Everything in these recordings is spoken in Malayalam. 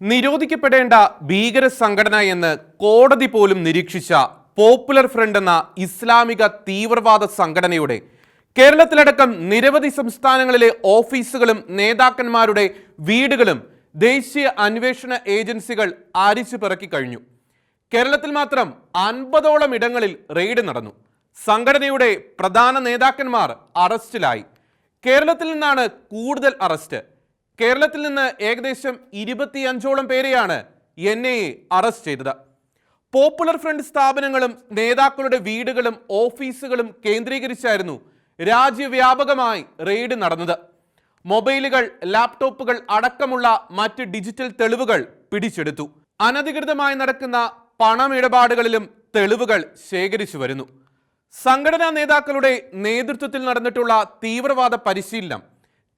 നിരോധിക്കപ്പെടേണ്ട ഭീകര സംഘടന എന്ന് കോടതി പോലും നിരീക്ഷിച്ച പോപ്പുലർ ഫ്രണ്ട് എന്ന ഇസ്ലാമിക തീവ്രവാദ സംഘടനയുടെ കേരളത്തിലടക്കം നിരവധി സംസ്ഥാനങ്ങളിലെ ഓഫീസുകളും നേതാക്കന്മാരുടെ വീടുകളും ദേശീയ അന്വേഷണ ഏജൻസികൾ ആരിച്ചു പിറക്കി കഴിഞ്ഞു. കേരളത്തിൽ മാത്രം അൻപതോളം ഇടങ്ങളിൽ റെയ്ഡ് നടന്നു. സംഘടനയുടെ പ്രധാന നേതാക്കന്മാർ അറസ്റ്റിലായി. കേരളത്തിൽ നിന്നാണ് കൂടുതൽ അറസ്റ്റ്. കേരളത്തിൽ നിന്ന് ഏകദേശം ഇരുപത്തിയഞ്ചോളം പേരെയാണ് എൻ ഐ എ അറസ്റ്റ് ചെയ്തത്. പോപ്പുലർ ഫ്രണ്ട് സ്ഥാപനങ്ങളും നേതാക്കളുടെ വീടുകളും ഓഫീസുകളും കേന്ദ്രീകരിച്ചായിരുന്നു രാജ്യവ്യാപകമായി റെയ്ഡ് നടന്നത്. മൊബൈലുകൾ ലാപ്ടോപ്പുകൾ അടക്കമുള്ള മറ്റ് ഡിജിറ്റൽ തെളിവുകൾ പിടിച്ചെടുത്തു. അനധികൃതമായി നടക്കുന്ന പണമിടപാടുകളിലും തെളിവുകൾ ശേഖരിച്ചു വരുന്നു. സംഘടനാ നേതാക്കളുടെ നേതൃത്വത്തിൽ നടന്നിട്ടുള്ള തീവ്രവാദ പരിശീലനം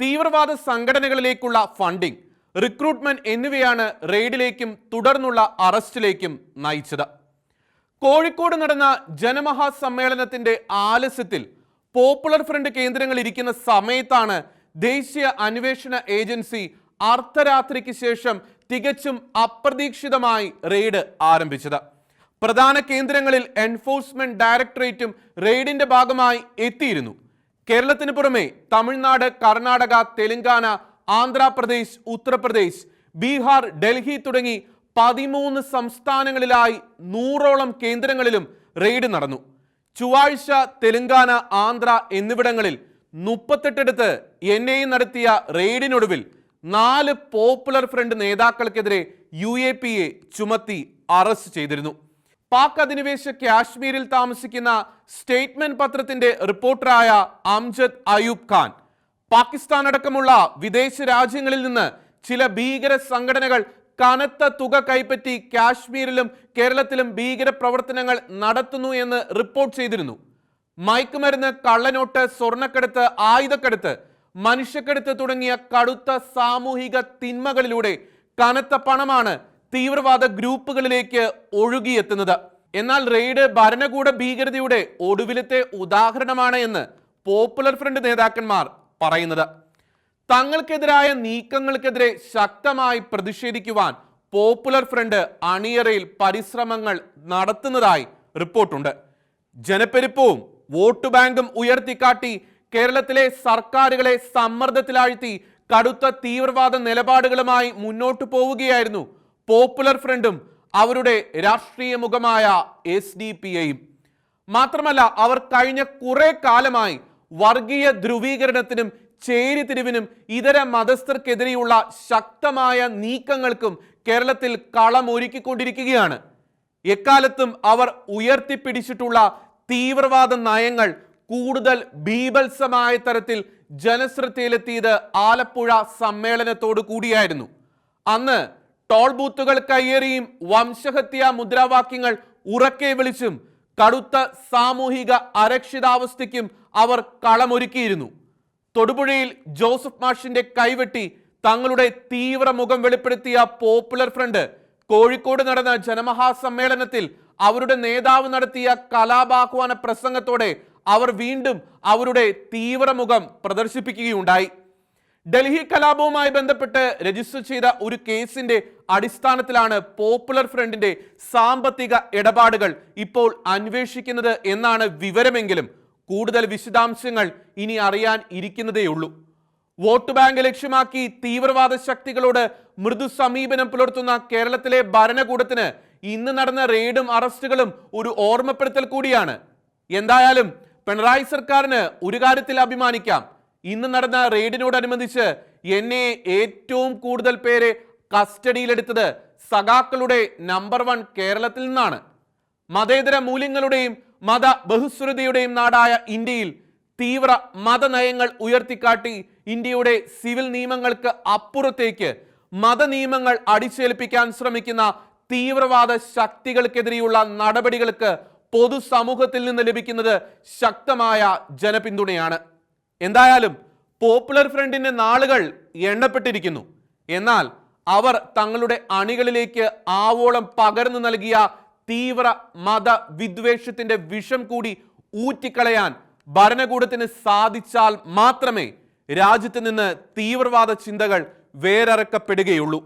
തീവ്രവാദ സംഘടനകളിലേക്കുള്ള ഫണ്ടിംഗ് റിക്രൂട്ട്മെന്റ് എന്നിവയാണ് റെയ്ഡിലേക്കും തുടർന്നുള്ള അറസ്റ്റിലേക്കും നയിച്ചത്. കോഴിക്കോട് നടന്ന ജനമഹാസമ്മേളനത്തിന്റെ ആലസ്യത്തിൽ പോപ്പുലർ ഫ്രണ്ട് കേന്ദ്രങ്ങൾ ഇരിക്കുന്ന സമയത്താണ് ദേശീയ അന്വേഷണ ഏജൻസി അർദ്ധരാത്രിക്ക് ശേഷം തികച്ചും അപ്രതീക്ഷിതമായി റെയ്ഡ് ആരംഭിച്ചത്. പ്രധാന കേന്ദ്രങ്ങളിൽ എൻഫോഴ്സ്മെന്റ് ഡയറക്ടറേറ്റും റെയ്ഡിന്റെ ഭാഗമായി എത്തിയിരുന്നു. കേരളത്തിന് പുറമെ തമിഴ്നാട് കർണാടക തെലങ്കാന ആന്ധ്രാപ്രദേശ് ഉത്തർപ്രദേശ് ബീഹാർ ഡൽഹി തുടങ്ങി പതിമൂന്ന് സംസ്ഥാനങ്ങളിലായി നൂറോളം കേന്ദ്രങ്ങളിലും റെയ്ഡ് നടന്നു. ചൊവ്വാഴ്ച തെലങ്കാന ആന്ധ്ര എന്നിവിടങ്ങളിൽ മുപ്പത്തെട്ടിടത്ത് എൻ ഐ നടത്തിയ റെയ്ഡിനൊടുവിൽ നാല് പോപ്പുലർ ഫ്രണ്ട് നേതാക്കൾക്കെതിരെ യു എ പി എ ചുമത്തി അറസ്റ്റ് ചെയ്തിരുന്നു. പാക് അധിനിവേശ കാശ്മീരിൽ താമസിക്കുന്ന സ്റ്റേറ്റ്മെന്റ് പത്രത്തിന്റെ റിപ്പോർട്ടറായ അംജദ് അയൂബ് ഖാൻ. പാകിസ്ഥാൻ അടക്കമുള്ള വിദേശ രാജ്യങ്ങളിൽ നിന്ന് ചില ഭീകര സംഘടനകൾ കനത്ത തുക കൈപ്പറ്റി കാശ്മീരിലും കേരളത്തിലും ഭീകര പ്രവർത്തനങ്ങൾ നടത്തുന്നു എന്ന് റിപ്പോർട്ട് ചെയ്തിരുന്നു. മയക്കുമരുന്ന് കള്ളനോട്ട് സ്വർണക്കെടുത്ത് ആയുധക്കടത്ത് മനുഷ്യക്കടത്ത് തുടങ്ങിയ കടുത്ത സാമൂഹിക തിന്മകളിലൂടെ കനത്ത പണമാണ് തീവ്രവാദ ഗ്രൂപ്പുകളിലേക്ക് ഒഴുകിയെത്തുന്നത്. എന്നാൽ റെയ്ഡ് ഭരണകൂട ഭീകരതയുടെ ഒടുവിലത്തെ ഉദാഹരണമാണ് എന്ന് പോപ്പുലർ ഫ്രണ്ട് നേതാക്കന്മാർ പറയുന്നത്. തങ്ങൾക്കെതിരായ നീക്കങ്ങൾക്കെതിരെ ശക്തമായി പ്രതിഷേധിക്കുവാൻ പോപ്പുലർ ഫ്രണ്ട് അണിയറയിൽ പരിശ്രമങ്ങൾ നടത്തുന്നതായി റിപ്പോർട്ടുണ്ട്. ജനപ്പെരുപ്പവും വോട്ട് ബാങ്കും ഉയർത്തിക്കാട്ടി കേരളത്തിലെ സർക്കാരുകളെ സമ്മർദ്ദത്തിലാഴ്ത്തി കടുത്ത തീവ്രവാദ നിലപാടുകളുമായി മുന്നോട്ടു പോവുകയായിരുന്നു പോപ്പുലർ ഫ്രണ്ടും അവരുടെ രാഷ്ട്രീയ മുഖമായ എസ് ഡി പി ഐയും മാത്രമല്ല അവർ കഴിഞ്ഞ കുറെ കാലമായി വർഗീയ ധ്രുവീകരണത്തിനും ചേരിതിരിവിനും ഇതര മതസ്ഥർക്കെതിരെയുള്ള ശക്തമായ നീക്കങ്ങൾക്കും കേരളത്തിൽ കളമൊരുക്കിക്കൊണ്ടിരിക്കുകയാണ്. എക്കാലത്തും അവർ ഉയർത്തിപ്പിടിച്ചിട്ടുള്ള തീവ്രവാദ നയങ്ങൾ കൂടുതൽ ബീഭത്സമായ തരത്തിൽ ജനശ്രദ്ധയിലെത്തിയത് ആലപ്പുഴ സമ്മേളനത്തോടു കൂടിയായിരുന്നു. അന്ന് ടോൾ ബൂത്തുകൾ കയ്യേറിയും വംശഹത്യ മുദ്രാവാക്യങ്ങൾ ഉറക്കെ വിളിച്ചും കടുത്ത സാമൂഹിക അരക്ഷിതാവസ്ഥയ്ക്കും അവർ കളമൊരുക്കിയിരുന്നു. തൊടുപുഴയിൽ ജോസഫ് മാഷിന്റെ കൈവെട്ടി തങ്ങളുടെ തീവ്ര മുഖം വെളിപ്പെടുത്തിയ പോപ്പുലർ ഫ്രണ്ട് കോഴിക്കോട് നടന്ന ജനമഹാസമ്മേളനത്തിൽ അവരുടെ നേതാവ് നടത്തിയ കലാപാഹ്വാന പ്രസംഗത്തോടെ അവർ വീണ്ടും അവരുടെ തീവ്രമുഖം പ്രദർശിപ്പിക്കുകയുണ്ടായി. ഡൽഹി കലാപവുമായി ബന്ധപ്പെട്ട് രജിസ്റ്റർ ചെയ്ത ഒരു കേസിന്റെ അടിസ്ഥാനത്തിലാണ് പോപ്പുലർ ഫ്രണ്ടിന്റെ സാമ്പത്തിക ഇടപാടുകൾ ഇപ്പോൾ അന്വേഷിക്കുന്നത് എന്നാണ് വിവരമെങ്കിലും കൂടുതൽ വിശദാംശങ്ങൾ ഇനി അറിയാൻ ഇരിക്കുന്നതേയുള്ളൂ. വോട്ട് ബാങ്ക് ലക്ഷ്യമാക്കി തീവ്രവാദ ശക്തികളോട് മൃദു സമീപനം പുലർത്തുന്ന കേരളത്തിലെ ഭരണകൂടത്തിന് ഇന്ന് നടന്ന റെയ്ഡും അറസ്റ്റുകളും ഒരു ഓർമ്മപ്പെടുത്തൽ കൂടിയാണ്. എന്തായാലും പിണറായി സർക്കാരിന് ഒരു കാര്യത്തിൽ അഭിമാനിക്കാം. ഇന്ന് നടന്ന റെയ്ഡിനോടനുബന്ധിച്ച് എന്നെ ഏറ്റവും കൂടുതൽ പേരെ കസ്റ്റഡിയിലെടുത്തത് സഖാക്കളുടെ നമ്പർ വൺ കേരളത്തിൽ നിന്നാണ്. മതേതര മൂല്യങ്ങളുടെയും മത ബഹുസ്വരതയുടെയും നാടായ ഇന്ത്യയിൽ തീവ്ര മതനയങ്ങൾ ഉയർത്തിക്കാട്ടി ഇന്ത്യയുടെ സിവിൽ നിയമങ്ങൾക്ക് അപ്പുറത്തേക്ക് മതനിയമങ്ങൾ അടിച്ചേൽപ്പിക്കാൻ ശ്രമിക്കുന്ന തീവ്രവാദ ശക്തികൾക്കെതിരെയുള്ള നടപടികൾക്ക് പൊതുസമൂഹത്തിൽ നിന്ന് ലഭിക്കുന്നത് ശക്തമായ ജനപിന്തുണയാണ്. എന്തായാലും പോപ്പുലർ ഫ്രണ്ടിന്റെ നാളുകൾ എണ്ണപ്പെട്ടിരിക്കുന്നു. എന്നാൽ അവർ തങ്ങളുടെ അണികളിലേക്ക് ആവോളം പകർന്നു നൽകിയ തീവ്ര മത വിദ്വേഷത്തിന്റെ വിഷം കൂടി ഊറ്റിക്കളയാൻ ഭരണകൂടത്തിന് സാധിച്ചാൽ മാത്രമേ രാജ്യത്ത് നിന്ന് തീവ്രവാദ ചിന്തകൾ വേരറക്കപ്പെടുകയുള്ളൂ.